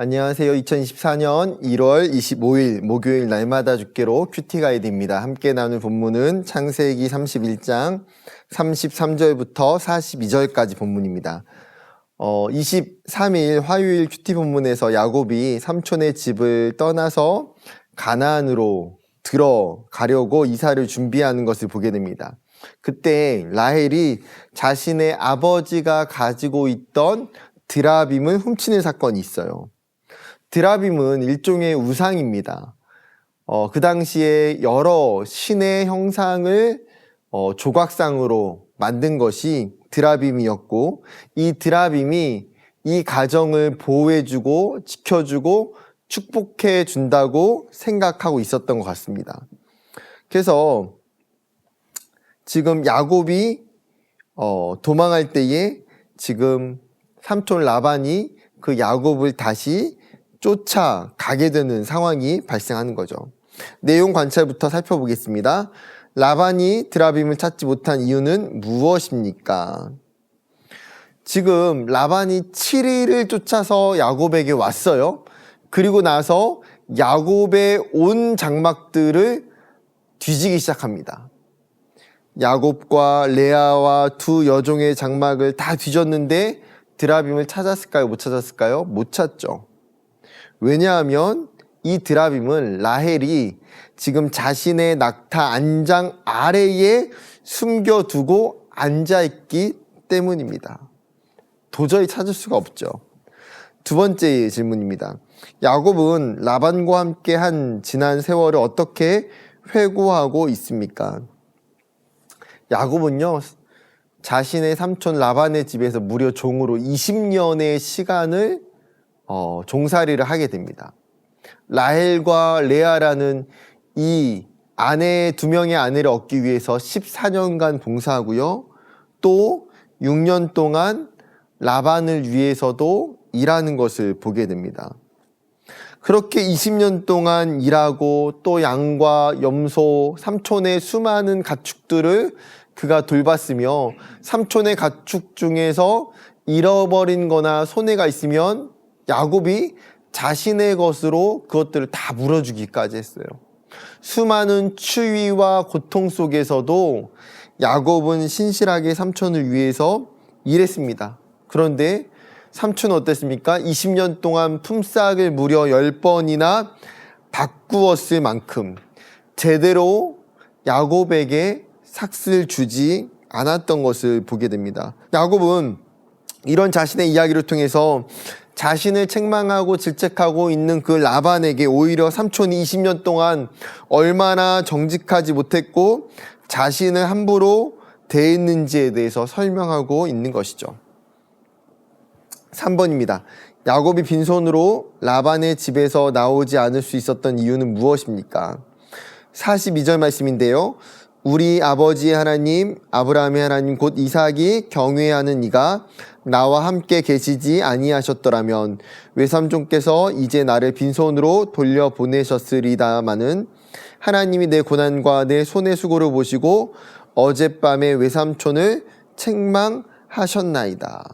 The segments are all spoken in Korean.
안녕하세요. 2024년 1월 25일 목요일 날마다 죽게로 큐티 가이드입니다. 함께 나눌 본문은 창세기 31장 33절부터 42절까지 본문입니다. 어, 23일 화요일 큐티 본문에서 야곱이 삼촌의 집을 떠나서 가나안으로 들어가려고 이사를 준비하는 것을 보게 됩니다. 그때 라헬이 자신의 아버지가 가지고 있던 드라빔을 훔치는 사건이 있어요. 드라빔은 일종의 우상입니다. 어, 그 당시에 여러 신의 형상을 어, 조각상으로 만든 것이 드라빔이었고 이 드라빔이 이 가정을 보호해주고 지켜주고 축복해 준다고 생각하고 있었던 것 같습니다. 그래서 지금 야곱이 어, 도망할 때에 지금 삼촌 라반이 그 야곱을 다시 쫓아가게 되는 상황이 발생하는 거죠. 내용 관찰부터 살펴보겠습니다. 라반이 드라빔을 찾지 못한 이유는 무엇입니까? 지금 라반이 7일을 쫓아서 야곱에게 왔어요. 그리고 나서 야곱의 온 장막들을 뒤지기 시작합니다. 야곱과 레아와 두 여종의 장막을 다 뒤졌는데 드라빔을 찾았을까요? 못 찾았을까요? 못 찾죠. 왜냐하면 이 드라빔은 라헬이 지금 자신의 낙타 안장 아래에 숨겨두고 앉아있기 때문입니다. 도저히 찾을 수가 없죠. 두 번째 질문입니다. 야곱은 라반과 함께 한 지난 세월을 어떻게 회고하고 있습니까? 야곱은요, 자신의 삼촌 라반의 집에서 무려 종으로 20년의 시간을 어, 종살이를 하게 됩니다. 라헬과 레아라는 이 아내 두 명의 아내를 얻기 위해서 14년간 봉사하고요. 또 6년 동안 라반을 위해서도 일하는 것을 보게 됩니다. 그렇게 20년 동안 일하고 또 양과 염소, 삼촌의 수많은 가축들을 그가 돌봤으며 삼촌의 가축 중에서 잃어버린 거나 손해가 있으면 야곱이 자신의 것으로 그것들을 다 물어주기까지 했어요. 수많은 추위와 고통 속에서도 야곱은 신실하게 삼촌을 위해서 일했습니다. 그런데 삼촌은 어땠습니까? 20년 동안 품삯을 무려 10번이나 바꾸었을 만큼 제대로 야곱에게 삭슬 주지 않았던 것을 보게 됩니다. 야곱은 이런 자신의 이야기를 통해서 자신을 책망하고 질책하고 있는 그 라반에게 오히려 삼촌이 20년 동안 얼마나 정직하지 못했고 자신을 함부로 대했는지에 대해서 설명하고 있는 것이죠. 3번입니다. 야곱이 빈손으로 라반의 집에서 나오지 않을 수 있었던 이유는 무엇입니까? 42절 말씀인데요. 우리 아버지의 하나님 아브라함의 하나님 곧 이삭이 경외하는 이가 나와 함께 계시지 아니하셨더라면 외삼종께서 이제 나를 빈손으로 돌려 보내셨으리다마는 하나님이 내 고난과 내 손의 수고를 보시고 어젯밤에 외삼촌을 책망하셨나이다.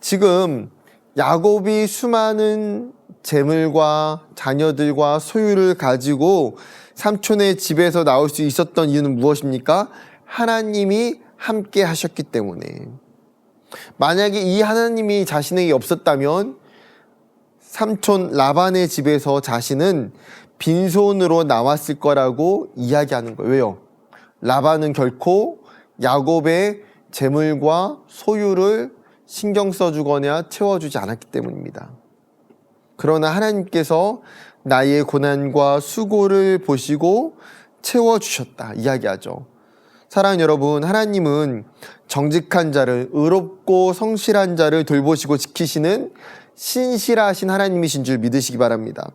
지금 야곱이 수많은 재물과 자녀들과 소유를 가지고 삼촌의 집에서 나올 수 있었던 이유는 무엇입니까? 하나님이 함께 하셨기 때문에. 만약에 이 하나님이 자신에게 없었다면 삼촌 라반의 집에서 자신은 빈손으로 나왔을 거라고 이야기하는 거예요. 왜요? 라반은 결코 야곱의 재물과 소유를 신경 써주거나 채워주지 않았기 때문입니다. 그러나 하나님께서 나의 고난과 수고를 보시고 채워주셨다. 이야기하죠. 사랑하는 여러분, 하나님은 정직한 자를, 의롭고 성실한 자를 돌보시고 지키시는 신실하신 하나님이신 줄 믿으시기 바랍니다.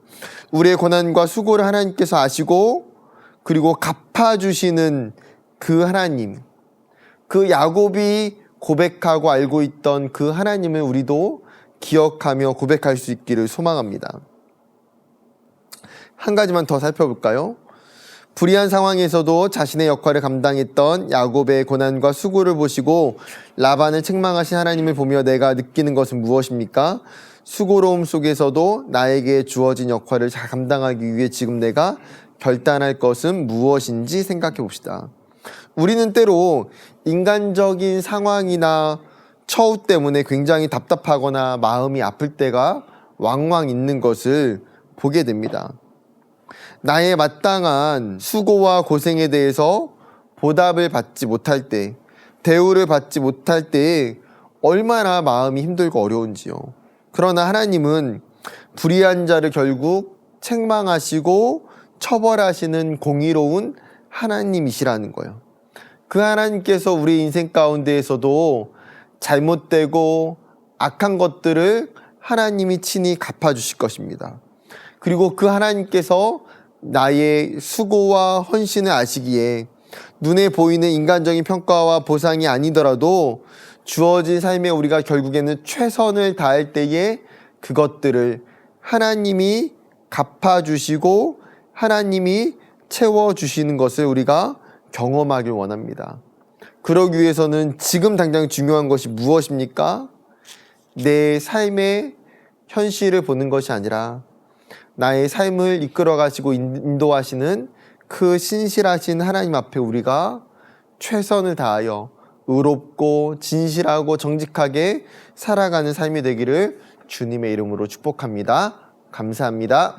우리의 고난과 수고를 하나님께서 아시고, 그리고 갚아주시는 그 하나님, 그 야곱이 고백하고 알고 있던 그 하나님을 우리도 기억하며 고백할 수 있기를 소망합니다. 한 가지만 더 살펴볼까요? 불의한 상황에서도 자신의 역할을 감당했던 야곱의 고난과 수고를 보시고 라반을 책망하신 하나님을 보며 내가 느끼는 것은 무엇입니까? 수고로움 속에서도 나에게 주어진 역할을 잘 감당하기 위해 지금 내가 결단할 것은 무엇인지 생각해 봅시다. 우리는 때로 인간적인 상황이나 처우 때문에 굉장히 답답하거나 마음이 아플 때가 왕왕 있는 것을 보게 됩니다. 나의 마땅한 수고와 고생에 대해서 보답을 받지 못할 때, 대우를 받지 못할 때 얼마나 마음이 힘들고 어려운지요. 그러나 하나님은 불의한 자를 결국 책망하시고 처벌하시는 공의로운 하나님이시라는 거예요. 그 하나님께서 우리 인생 가운데에서도 잘못되고 악한 것들을 하나님이 친히 갚아주실 것입니다. 그리고 그 하나님께서 나의 수고와 헌신을 아시기에 눈에 보이는 인간적인 평가와 보상이 아니더라도 주어진 삶에 우리가 결국에는 최선을 다할 때에 그것들을 하나님이 갚아주시고 하나님이 채워주시는 것을 우리가 경험하길 원합니다. 그러기 위해서는 지금 당장 중요한 것이 무엇입니까? 내 삶의 현실을 보는 것이 아니라 나의 삶을 이끌어 가시고 인도하시는 그 신실하신 하나님 앞에 우리가 최선을 다하여 의롭고 진실하고 정직하게 살아가는 삶이 되기를 주님의 이름으로 축복합니다. 감사합니다.